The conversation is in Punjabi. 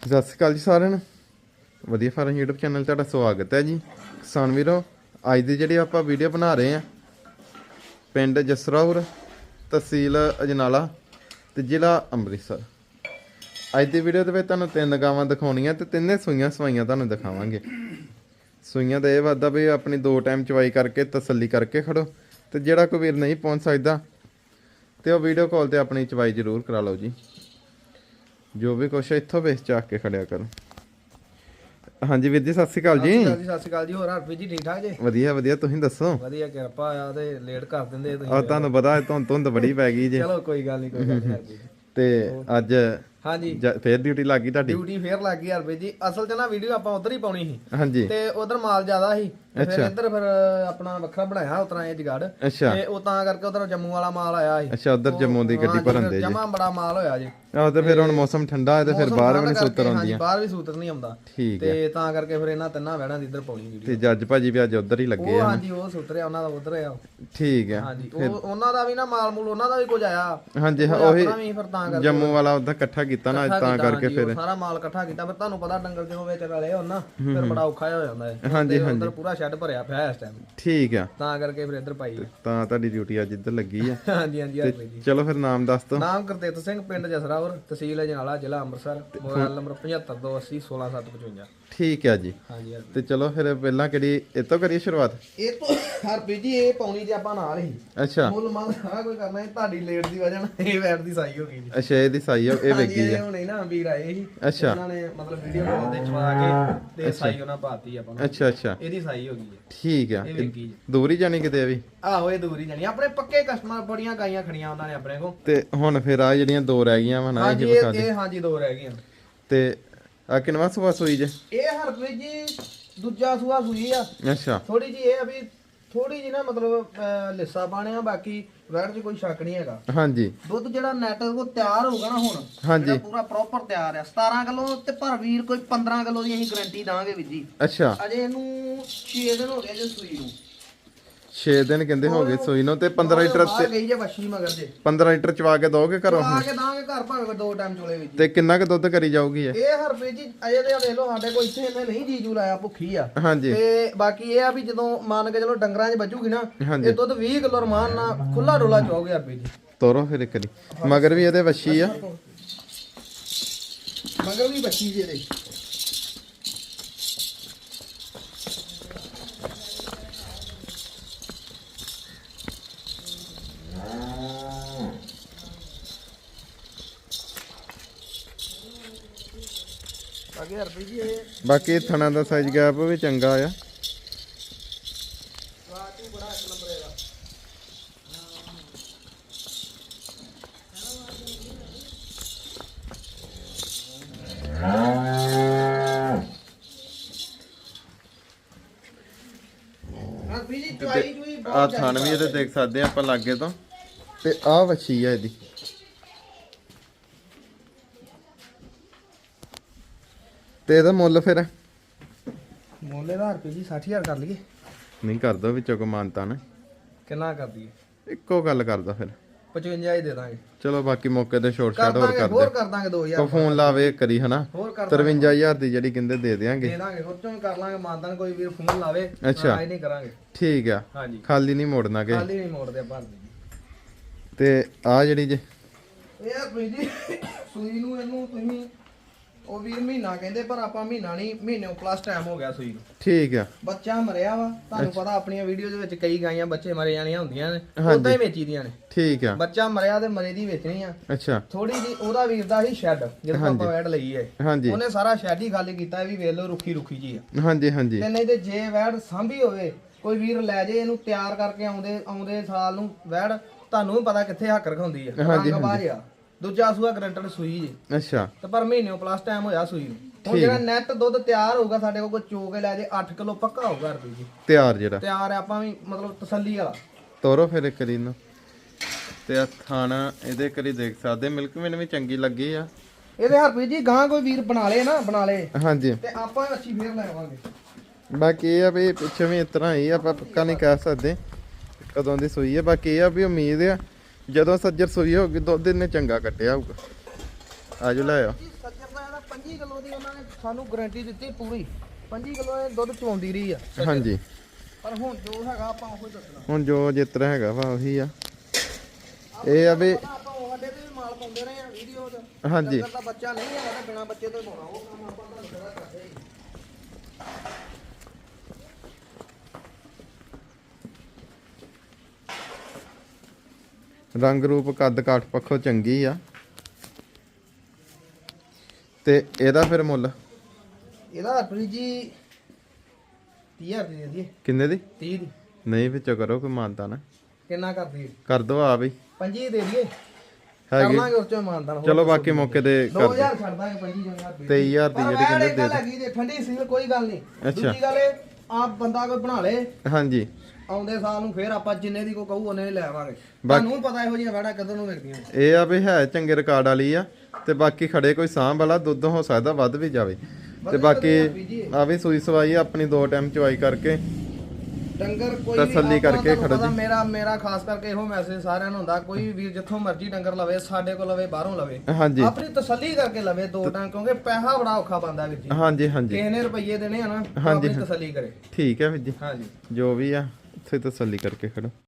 ਸਤਿ ਸ਼੍ਰੀ ਅਕਾਲ ਜੀ ਸਾਰਿਆਂ ਨੂੰ। ਵਧੀਆ ਫਾਰਮ YouTube ਚੈਨਲ ਤੁਹਾਡਾ ਸਵਾਗਤ ਹੈ ਜੀ। ਕਿਸਾਨ ਵੀਰੋ, ਅੱਜ ਦੀ ਜਿਹੜੀ ਆਪਾਂ ਵੀਡੀਓ ਬਣਾ ਰਹੇ ਆ ਪਿੰਡ ਜਸਰਾਉਰ, ਤਹਿਸੀਲ ਅਜਨਾਲਾ ਤੇ ਜ਼ਿਲ੍ਹਾ ਅੰਮ੍ਰਿਤਸਰ। ਅੱਜ ਦੀ ਵੀਡੀਓ ਦੇ ਵਿੱਚ ਤੁਹਾਨੂੰ ਤਿੰਨ ਗਾਵਾਂ ਦਿਖਾਉਣੀਆਂ ਤੇ ਤਿੰਨੇ ਸੂਈਆਂ ਸਵਾਈਆਂ ਤੁਹਾਨੂੰ ਦਿਖਾਵਾਂਗੇ। ਸੂਈਆਂ ਦਾ ਇਹ ਵਾਦਾ ਵੀ ਆਪਣੀ ਦੋ ਟਾਈਮ ਚਵਾਈ ਕਰਕੇ, ਤਸੱਲੀ ਕਰਕੇ ਖੜੋ ਤੇ ਜਿਹੜਾ ਕੋਈ ਵੀਰ ਨਹੀਂ ਪਹੁੰਚ ਸਕਦਾ ਤੇ ਉਹ ਵੀਡੀਓ ਕਾਲ ਤੇ ਆਪਣੀ ਚਵਾਈ ਜ਼ਰੂਰ ਕਰਾ ਲਓ ਜੀ। ਜੋ ਵੀ ਕੁਛ ਇੱਥੋਂ ਵੇਚ ਚਾਕ ਕੇ ਖੜਿਆ ਕਰੋ। ਹਾਂਜੀ ਵੀਰ ਜੀ ਸਤਿ ਸ਼੍ਰੀ ਅਕਾਲ ਜੀ। ਸਤਿ ਸ਼੍ਰੀ ਅਕਾਲ ਜੀ ਹੋਰ ਹਰਪ੍ਰੀਤ ਜੀ ਠੀਕ ਠਾਕ ਜੀ? ਵਧੀਆ ਵਧੀਆ ਤੁਸੀਂ ਦੱਸੋ? ਵਧੀਆ ਕਿਰਪਾ ਆ ਤੇ ਲੇਟ ਕਰ ਦਿੰਦੇ ਤੁਸੀਂ। ਆ ਤੁਹਾਨੂੰ ਪਤਾ ਧੁੰਦ ਧੁੰਦ ਬੜੀ ਪੈ ਗਈ ਜੇ। ਚਲੋ ਕੋਈ ਗੱਲ ਨਹੀਂ ਕੋਈ ਗੱਲ ਨਹੀਂ। ਤੇ ਅੱਜ ਹਾਂਜੀ। ਫੇਰ ਡਿਊਟੀ ਲੱਗ ਗਈ ਤੁਹਾਡੀ? ਡਿਊਟੀ ਫੇਰ ਲੱਗ ਗਈ ਹਰਪ੍ਰੀਤ ਜੀ। ਅਸਲ 'ਚ ਨਾ ਵੀਡੀਓ ਆਪਾਂ ਉਧਰ ਹੀ ਪਾਉਣੀ ਸੀ। ਹਾਂਜੀ। ਤੇ ਉਧਰ ਮਾਲ ਜ਼ਿਆਦਾ ਸੀ। ਫਿਰ ਅੱਛਾ। ਇੱਧਰ ਫਿਰ ਆਪਣਾ ਵੱਖਰਾ ਬਣਾਇਆ ਉਤਰਾ ਇਹ ਜਗਾੜ। ਅੱਛਾ। ਤੇ ਉਹ ਤਾਂ ਕਰਕੇ ਉਧਰ ਜੰਮੂ ਵਾਲਾ ਮਾਲ ਆਇਆ ਸੀ। ਅੱਛਾ ਉਧਰ ਜੰਮੂ ਦੀ ਗੱਡੀ ਭਰਨ ਦੇ ਜੀ। ਜਮਾ ਬੜਾ ਮਾਲ ਹੋਇਆ ਜੀ। ਆਹ ਤੇ ਫਿਰ ਹੁਣ ਮੌਸਮ ਠੰਡਾ ਹੈ ਤੇ ਫਿਰ ਬਾਹਰ ਵੀ ਨਹੀਂ ਸੁੱਤਰ ਹਾਂਜੀ, ਆਉਂਦੀਆਂ ਬਾਹਰ ਵੀ ਸੂਤਰ ਨਹੀਂ ਆਉਂਦਾ। ਠੀਕ ਹੈ ਤੇ ਤਾਂ ਕਰਕੇ ਫਿਰ ਇਹਨਾਂ ਤਿੰਨਾਂ ਵਹਿਣਾਂ ਦੀ ਇੱਧਰ ਪਾਉਣੀ ਵੀਡੀਓ ਤੇ ਜੱਜ ਭਾਜੀ ਵੀ ਅੱਜ ਉਧਰ ਹੀ ਲੱਗੇ ਆ। ਹਾਂਜੀ ਉਹ ਸੁਤਰਿਆ ਉਹਨਾਂ ਦਾ ਉਧਰ ਆ। ਠੀਕ ਹੈ ਹਾਂਜੀ ਉਹ ਉਹਨਾਂ ਦਾ ਵੀ ਨਾ ਮਾਲ ਮੂਲ ਉਹਨਾਂ ਦਾ ਵੀ ਕੁਝ ਆਇਆ। ਹਾਂਜੀ ਹਾਂ, ਉਹ ਤਾਂ ਜੰਮੂ ਵਾਲਾ ਉਹਦਾ ਇਕੱਠਾ ਕੀਤਾ ਨਾ ਤਾਂ ਕਰਕੇ ਹਾਂਜੀ, ਫਿਰ ਸਾਰਾ ਮਾਲ ਇਕੱਠਾ ਕੀਤਾ। ਫਿਰ ਤੁਹਾਨੂੰ ਪਤਾ ਡੰਗਰ ਜਦੋਂ ਵਿੱਚ ਰਲੇ ਹੋਣ ਨਾ ਫਿਰ ਬੜਾ ਔਖਾ ਹੋ ਜਾਂਦਾ ਹੈ। ਹਾਂਜੀ, ਤੇ ਉੱਧਰ ਪੂਰਾ ਸ਼ੈੱਡ ਭਰਿਆ ਪਿਆ ਹੈ ਇਸ ਟਾਈਮ ਠੀਕ ਆ। ਤਾਂ ਕਰਕੇ ਫਿਰ ਇੱਧਰ ਪਾਈ ਹੈ। ਤਾਂ ਤੁਹਾਡੀ ਡਿਊਟੀ ਅੱਜ ਇੱਧਰ ਲੱਗੀ ਆ। ਹਾਂਜੀ ਹਾਂਜੀ ਹਰਪ੍ਰੀਤ ਜੀ ਚਲੋ ਫਿਰ ਨਾਮ ਦੱਸ ਦਿਓ। ਨਾਮ ਗੁਰਦੇਵ ਸਿੰਘ ਪਿੰਡ ਜਸਰਾਵਰ ਤਹਿਸੀਲ ਅਜਨਾਲਾ ਜ਼ਿਲ੍ਹਾ ਅੰਮ੍ਰਿਤਸਰ ਮੋਬਾਈਲ ਨੰਬਰ 7528 16755 ਠੀਕ ਆ ਜੀ। ਹਾਂਜੀ ਹਰਪ੍ਰੀਤ। ਤੇ ਚਲੋ ਫਿਰ ਪਹਿਲਾਂ ਕਿਹੜੀ ਇਹ ਤੋਂ ਕਰੀਏ ਸ਼ੁਰੂਆਤ? ਇਹ ਤੋਂ ਹਰਪ੍ਰੀਤ ਜੀ ਇਹ ਪਾਉਣੀ ਤੇ ਆਪਾਂ ਨਾਲ ਹੀ। ਅੱਛਾ। ਮੁੱਲ ਮੰਗ ਸਾਰਾ ਕੋਈ ਕਰਨਾ ਹੈ ਤੁਹਾਡੀ ਲੇਟ ਦੀ ਵਜ੍ਹਾ ਨਾਲ ਇਹ ਵੈਟ ਦੀ ਸਾਈ ਹੋ ਗਈ ਜੀ। ਅੱਛਾ ਇਹਦੀ ਸਾਈ ਆ ਇਹ ਵੇਗੀ ਇਹ ਆ। ਹੁਣੇ ਨਾ ਵੀਰ ਆਏ ਸੀ। ਅੱਛਾ। ਉਹਨਾਂ ਨੇ ਮਤਲਬ ਵੀਡੀਓ ਕਾਲ ਤੇ ਚਵਾ ਕੇ ਤੇ ਸਾਈ ਉਹਨਾਂ ਪਾਤੀ ਆਪਾਂ ਨੂੰ। ਅੱਛਾ ਅੱਛਾ। ਇਹਦੀ ਸਾਈ ਹੋ ਗਈ ਹੈ। ਠੀਕ ਆ। ਇਹ ਵੇਖੀ ਜੀ ਦੂਰ ਜਾਣੀ ਕਿਤੇ ਆ ਵੀ? ਆਹੋ ਇਹ ਦੂਰੀ ਜਾਣੀ। ਆਪਣੇ ਪੱਕੇ ਕਸਟਮਰ ਬੜੀਆਂ ਗਾਈਆਂ ਖੜੀਆਂ ਉਹਨਾਂ ਨੇ ਆਪਣੇ ਕੋਲ। ਤੇ ਹੁਣ ਫਿਰ ਆ ਜਿਹੜੀਆਂ ਦੋ ਰਹਿ ਗਈਆਂ ਵਾ ਨਾ ਹਾਂਜੀ ਇਹ ਵਿਖਾ ਇਹ ਦੇ। ਇਹ ਹਾਂਜੀ ਦੋ ਰਹਿ ਗਈਆਂ। ਤੇ ਆ ਕਿਨਵਾ ਸੁਆ ਸੂਈ ਜੇ? ਇਹ ਹਰਪ੍ਰੀਤ ਜੀ ਦੂਜਾ ਸੂਆ ਸੂਈ ਆ। ਅੱਛਾ। ਥੋੜੀ ਜੀ ਇਹ ਆ ਵੀ ਥੋੜੀ ਜੀ ਨਾ ਮਤਲਬ ਅਹ, ਲਿੱਸਾ ਪਾਣਿਆ ਬਾਕੀ ਵੈਟ 'ਚ ਕੋਈ ਸ਼ੱਕ ਨਹੀਂ ਹੈਗਾ। ਹਾਂਜੀ। ਦੁੱਧ ਜਿਹੜਾ ਨੈਟ ਉਹ ਤਿਆਰ ਹੋਊਗਾ ਨਾ ਹੁਣ। ਹਾਂਜੀ। ਜਿਹੜਾ ਪੂਰਾ ਪ੍ਰੋਪਰ ਤਿਆਰ ਆ। 17 ਕਿਲੋ ਤੇ ਪਰ ਵੀਰ ਕੋਈ 15 ਕਿਲੋ ਦੀ ਅਸੀਂ ਗਾਰੰਟੀ ਦਾਂਗੇ ਵੀਰ ਜੀ। ਅੱਛਾ। ਅਜੇ ਇਹਨੂੰ 6 ਦਿਨ ਹੋ ਗਏ ਜੇ ਸੂਈ ਨੂੰ। 6 ਦਿਨ ਕਹਿੰਦੇ ਹੋ ਗਏ ਸੂਈ ਨੂੰ ਤੇ 15 ਲੀਟਰ ਬਾਹਰ ਗਈ ਜੇ ਵੱਛੀ ਮਗਰ ਜੇ 15 ਲੀਟਰ ਚਵਾ ਕੇ ਦੋਗੇ ਘਰੋਂ? ਆ ਕੇ ਦਾਂਗੇ ਘਰ ਭਾਵੇਂ ਦੋ ਟਾਈਮ ਚੋਲੇ ਵਿੱਚ ਤੇ ਕਿੰਨਾ ਕੁ ਦੁੱਧ ਕਰੀ ਜਾਊਗੀ ਇਹ? ਇਹ ਹਰਪ੍ਰੀਤ ਜੀ ਅਜੇ ਤੇ ਵੇਖ ਲਓ ਸਾਡੇ ਕੋਲ ਇੱਥੇ ਇਹਨੇ ਨਹੀਂ ਜੀਜੂ ਲਾਇਆ ਭੁੱਖੀ ਆ। ਹਾਂਜੀ। ਤੇ ਬਾਕੀ ਇਹ ਆ ਵੀ ਜਦੋਂ ਮੰਨ ਕੇ ਚਲੋ ਡੰਗਰਾਂ 'ਚ ਬਚੂਗੀ ਨਾ ਹਾਂਜੀ। ਇਹ ਦੁੱਧ 20 ਕਿਲੋ ਰਮਾਨ ਨਾਲ ਖੁੱਲਾ ਡੋਲਾ ਚੋਗੇ ਹਰਪ੍ਰੀਤ ਜੀ। ਤੋਰੋ ਫਿਰ ਇੱਕ ਵਾਰੀ। ਮਗਰ ਵੀ ਇਹਦੇ ਵੱਛੀ ਆ। ਮਗਰ ਵੀ ਬੱਚੀ ਜੇ ਦੇ ਅੱਗੇ ਹਰਪ੍ਰੀਤ ਜੀ ਇਹ ਬਾਕੀ ਥਣਾ ਦਾ ਸਾਈਜ਼ ਗੈਪ ਵੀ ਚੰਗਾ ਆ। ਬੜਾ ਇੱਕ ਨੰਬਰ ਹਰਪ੍ਰੀਤ ਆ ਥਣ ਵੀ ਇਹਦੇ ਦੇਖ ਸਕਦੇ ਆ ਆਪਾਂ ਲਾਗੇ ਤੋਂ। ਤੇ ਆ ਵੱਛੀ ਆ ਇਹਦੀ। ਤੇ ਇਹਦਾ ਮੁੱਲ ਫਿਰ? ਮੋਲੇ ਦਾ ਹਰਪ੍ਰੀਤ ਜੀ 60000 ਕਰ ਲਈਏ। ਨਹੀਂ ਕਰਦਾ ਵਿੱਚੋਂ ਕੋ ਮਾਨਤਾ ਨਾ। ਕਿੰਨਾ ਕਰ ਦਈਏ? ਇੱਕੋ ਗੱਲ ਕਰਦਾ ਫਿਰ। 55 ਹੀ ਦੇ ਦਾਂਗੇ। ਚਲੋ ਬਾਕੀ ਮੌਕੇ ਤੇ ਕਰ ਛਾਟ ਹੋਰ ਕਰ ਹੋਰ ਦੇ ਕਰ ਦਾਂਗੇ 2000 ਕੋ ਫੋਨ ਲਾਵੇ ਕਰੀ ਹਨਾ? ਹੋਰ ਕਰ ਦਾਂਗੇ। 53000 ਦੀ ਜਿਹੜੀ ਕਹਿੰਦੇ ਦੇ ਦੇਾਂਗੇ ਦੇ ਦਾਂਗੇ ਵੀ ਕਰ ਲਾਂਗੇ ਮਾਨਦਾਨ ਕੋਈ ਵੀਰ ਫੋਨ ਲਾਵੇ ਅੱਛਾ। ਨਹੀਂ ਕਰਾਂਗੇ। ਠੀਕ ਆ। ਹਾਂਜੀ। ਖਾਲੀ ਨਹੀਂ ਮੋੜਨਾ ਕਿ ਖਾਲੀ ਨਹੀਂ ਮੋੜਦੇ ਆਪਾਂ ਤੇ ਆ ਜਿਹੜੀ ਜੇ ਇਹ ਆ ਤੁਸੀਂ ਜੀ। ਸੂਈ ਨੂੰ ਇਹਨੂੰ ਤੁਸੀਂ ਉਹ ਵੀਰ ਮਹੀਨਾ ਕਹਿੰਦੇ ਪਰ ਆਪਾਂ ਮਹੀਨਾ ਨਹੀਂ ਮਹੀਨੇ ਪਲੱਸ ਟਾਈਮ ਹੋ ਗਿਆ ਸੂਈ ਨੂੰ। ਠੀਕ ਆ। ਬੱਚਾ ਮਰਿਆ ਵਾ ਤੁਹਾਨੂੰ ਪਤਾ ਆਪਣੀਆਂ ਵੀਡੀਓ ਦੇ ਵਿੱਚ ਕਈ ਗਾਈਆਂ ਬੱਚੇ ਮਰੇ ਜਾਣੀਆਂ ਹੁੰਦੀਆਂ ਨੇ। ਉਦਾਂ ਹੀ ਵੇਚੀ ਦੀਆਂ ਨੇ। ਠੀਕ ਆ। ਬੱਚਾ ਮਰਿਆ ਤੇ ਮਰੇ ਦੀ ਵੇਚਣੀ ਆ। ਅੱਛਾ। ਥੋੜੀ ਜੀ ਉਹਦਾ ਵੀਰ ਦਾ ਹੀ ਸ਼ੈੱਡ ਜਦੋਂ ਹਾਂਜੀ। ਆਪਾਂ ਵੈਡ ਲਈ ਹੈ ਹਾਂਜੀ। ਉਹਨੇ ਸਾਰਾ ਸ਼ੈੱਡ ਹੀ ਖਾਲੀ ਕੀਤਾ ਵੀ ਵੇਖ ਲਓ ਰੁੱਖੀ ਰੁੱਖੀ ਜੀ ਆ। ਹਾਂਜੀ ਹਾਂਜੀ। ਤੇ ਨਹੀਂ ਤੇ ਜੇ ਵੈੜ ਸਾਂਭੀ ਹੋਵੇ ਕੋਈ ਵੀਰ ਲੈ ਜੇ ਇਹਨੂੰ ਤਿਆਰ ਕਰਕੇ ਆਉਂਦੇ ਆਉਂਦੇ ਸਾਲ ਨੂੰ ਵੈੜ ਤੁਹਾਨੂੰ ਵੀ ਪਤਾ ਕਿੱਥੇ ਹੱਕ ਰਖਾਉਂਦੀ ਆ ਰੰਗ ਬਾਜ ਆ। ਦੂਜਾ ਸੂਆ ਗਰੰਟਡ ਸੂਈ ਜੀ। ਅੱਛਾ। ਤੇ ਪਰ ਮਹੀਨੇ ਪਲੱਸ ਟਾਈਮ ਹੋਇਆ ਸੂਈ ਨੂੰ। ਹੁਣ ਜਿਹੜਾ ਨੈਟ ਦੁੱਧ ਤਿਆਰ ਹੋਊਗਾ ਸਾਡੇ ਕੋਲ ਕੋਈ ਚੋ ਕੇ ਲੈ ਜੇ 8 ਕਿਲੋ ਪੱਕਾ ਹੋਊਗਾ ਰੁਪਏ ਜੀ। ਤਿਆਰ ਜਿਹੜਾ। ਤਿਆਰ ਆ ਆਪਾਂ ਵੀ ਮਤਲਬ ਤਸੱਲੀ ਵਾਲਾ। ਤੋਰੋ ਫਿਰ ਇੱਕ ਵਾਰੀ ਇਹਨੂੰ ਤੇ ਆ ਥਾਣਾ ਇਹਦੇ ਕਰੀ ਦੇਖ ਸਕਦੇ ਮਿਲਕ ਮੈਨ ਵੀ ਚੰਗੀ ਲੱਗੀ ਆ। ਇਹਦੇ ਹਰਪ੍ਰੀਤ ਜੀ ਗਾਂ ਕੋਈ ਵੀਰ ਬਣਾ ਲੇ ਨਾ ਬਣਾ ਲੇ ਹਾਂਜੀ। ਤੇ ਆਪਾਂ ਅੱਛੀ ਫੇਰ ਲੈ ਆਵਾਂਗੇ। ਬਾਕੀ ਇਹ ਆ ਵੀ ਪਿੱਛੇ ਵੀ ਇਸ ਤਰ੍ਹਾਂ ਹੀ ਆ, ਆਪਾਂ ਪੱਕਾ ਨਹੀਂ ਕਹਿ ਸਕਦੇ ਕਦੋਂ ਦੀ ਸੂਈ ਹੈ ਬਾਕੀ ਇਹ ਆ ਵੀ ਉਮੀਦ ਆ ਜਦੋਂ ਸੱਜਰ ਸੂਈ ਹੋਊਗੀ ਦੁੱਧ ਇਹਨੇ ਚੰਗਾ ਕੱਟਿਆ ਹੋਊਗਾ। ਆਜੋ ਲੈ ਆ ਜੀ ਸੱਜਰ ਦਾ ਇਹਦਾ 25 ਕਿਲੋ ਦੀ ਉਹਨਾਂ ਨੇ ਸਾਨੂੰ ਗਾਰੰਟੀ ਦਿੱਤੀ ਪੂਰੀ। 25 ਕਿਲੋ ਇਹ ਦੁੱਧ ਚਵਾਉਂਦੀ ਰਹੀ ਆ ਹਾਂਜੀ। ਪਰ ਹੁਣ ਜੋ ਹੈਗਾ ਆਪਾਂ ਉਹ ਹੀ ਦੱਸਣਾ। ਹੁਣ ਜੋ ਜਿੱਤਰ ਹੈਗਾ ਵਾ ਉਹੀ ਆ। ਇਹ ਆ ਵੀ ਪਤਾ ਆਪਾਂ ਉਹ ਅੱਡੇ ਤੇ ਵੀ ਮਾਲ ਪਾਉਂਦੇ ਰਹੇ ਆ ਵੀਡੀਓ 'ਚ। ਹਾਂਜੀ। ਡੰਗਰ ਦਾ ਬੱਚਾ ਨਹੀਂ ਹੈਗਾ ਤਾਂ ਬਿਨਾ ਬੱਚੇ ਤੋਂ ਹੀ ਪਾਉਣਾ ਉਹ ਕੰਮ ਆਪਾਂ ਤੁਹਾਨੂੰ ਪਤਾ ਕਰਦੇ। ਹੀ ਰੰਗ ਰੂਪ ਕੱਦ ਕਾਠ ਪੱਖੋਂ ਚੰਗੀ ਆ। ਤੇ ਇਹਦਾ ਫਿਰ ਮੁੱਲ? ਇਹਦਾ ਹਰਪ੍ਰੀਤ ਜੀ 30000 ਦੀ ਦੇ ਦਈਏ ਕਿੰਨੇ ਦੀ? 30 ਦੀ। ਨਹੀਂ ਵਿੱਚੋਂ ਕਰੋ ਕੋਈ ਮਾਨਤਾ ਨਾ। ਕਿੰਨਾ ਕਰ ਦਈਏ? ਕਰ ਦੋ ਆ ਬਈ 25 ਦੇ ਦਈਏ। ਹੈਗੀ। ਕਰਨਾਗੇ ਉਸ ਚੋਂ ਮਾਨਦਾਨ ਚਲੋ ਬਾਕੀ ਮੌਕੇ ਤੇ ਕਰ 2000 ਛੱਡ ਦਾਂਗੇ 25000 ਰੁਪਏ 23000 ਦੀ ਜਿਹੜੀ ਕਹਿੰਦੇ ਦੇ ਜੇ ਠੰਡੀ ਸੀਲ ਕੋਈ ਗੱਲ ਨਹੀਂ। ਦੂਜੀ ਗੱਲ ਇਹ ਆਪ ਬੰਦਾ ਕੋਈ ਬਣਾ ਲੇ। ਹਾਂਜੀ। ਆਉਂਦੇ ਸਾਲ ਨੂੰ ਫੇਰ ਆਪਾਂ ਜਿੰਨੇ ਦੀ ਕੋ ਕਹੂ ਉਹਨੇ ਹੀ ਲੈ ਆਵਾਂਗੇ। ਤੁਹਾਨੂੰ ਪਤਾ ਇਹੋ ਜਿਹੀਆਂ ਵੜਾ ਕਦੋਂ ਨੂੰ ਮਿਲਦੀਆਂ ਇਹ ਆ ਵੀ ਹੈ ਚੰਗੇ ਰਿਕਾਰਡ ਵਾਲੀ ਆ ਤੇ ਬਾਕੀ ਖੜੇ ਕੋਈ ਸਾਂਭ ਵਾਲਾ ਦੁੱਧ ਹੋ ਸਕਦਾ ਵੱਧ ਵੀ ਜਾਵੇ। ਤੇ ਬਾਕੀ ਆ ਵੀ ਸੂਈ ਸਵਾਈ ਆ, ਆਪਣੀ ਦੋ ਟਾਈਮ ਚਵਾਈ ਕਰਕੇ ਡੰਗਰ ਕੋਈ ਵੀ ਤਸੱਲੀ ਆਪਾਂ ਕਰਕੇ ਤੁਹਾਨੂੰ ਖੜੋ ਪਤਾ ਜੀ। ਮੇਰਾ ਮੇਰਾ ਖਾਸ ਕਰਕੇ ਇਹੋ ਮੈਸੇਜ ਸਾਰਿਆਂ ਨੂੰ ਹੁੰਦਾ ਕੋਈ ਵੀਰ ਜਿੱਥੋਂ ਮਰਜ਼ੀ ਡੰਗਰ ਲਵੇ ਸਾਡੇ ਕੋਲ ਲਵੇ ਬਾਹਰੋਂ ਲਵੇ। ਹਾਂਜੀ। ਆਪਣੀ ਤਸੱਲੀ ਕਰਕੇ ਲਵੇ ਦੋ ਟਾਂ ਕਿਉਂਕਿ ਪੈਸਾ ਬੜਾ ਔਖਾ ਬੰਦਾ ਵੀਰ ਜੀ। ਹਾਂਜੀ ਹਾਂਜੀ। ਕਿਸੇ ਨੇ ਰੁਪਈਏ ਦੇਣੇ ਆ ਨਾ ਹਾਂਜੀ, ਆਪਣੀ। ਤਸੱਲੀ ਕਰੇ। ਠੀਕ ਹੈ ਵੀਰ ਜੀ। ਹਾਂਜੀ। ਜੋ ਵੀ ਆ ਉੱਥੇ ਤਸੱਲੀ ਕਰਕੇ ਖੜੋ।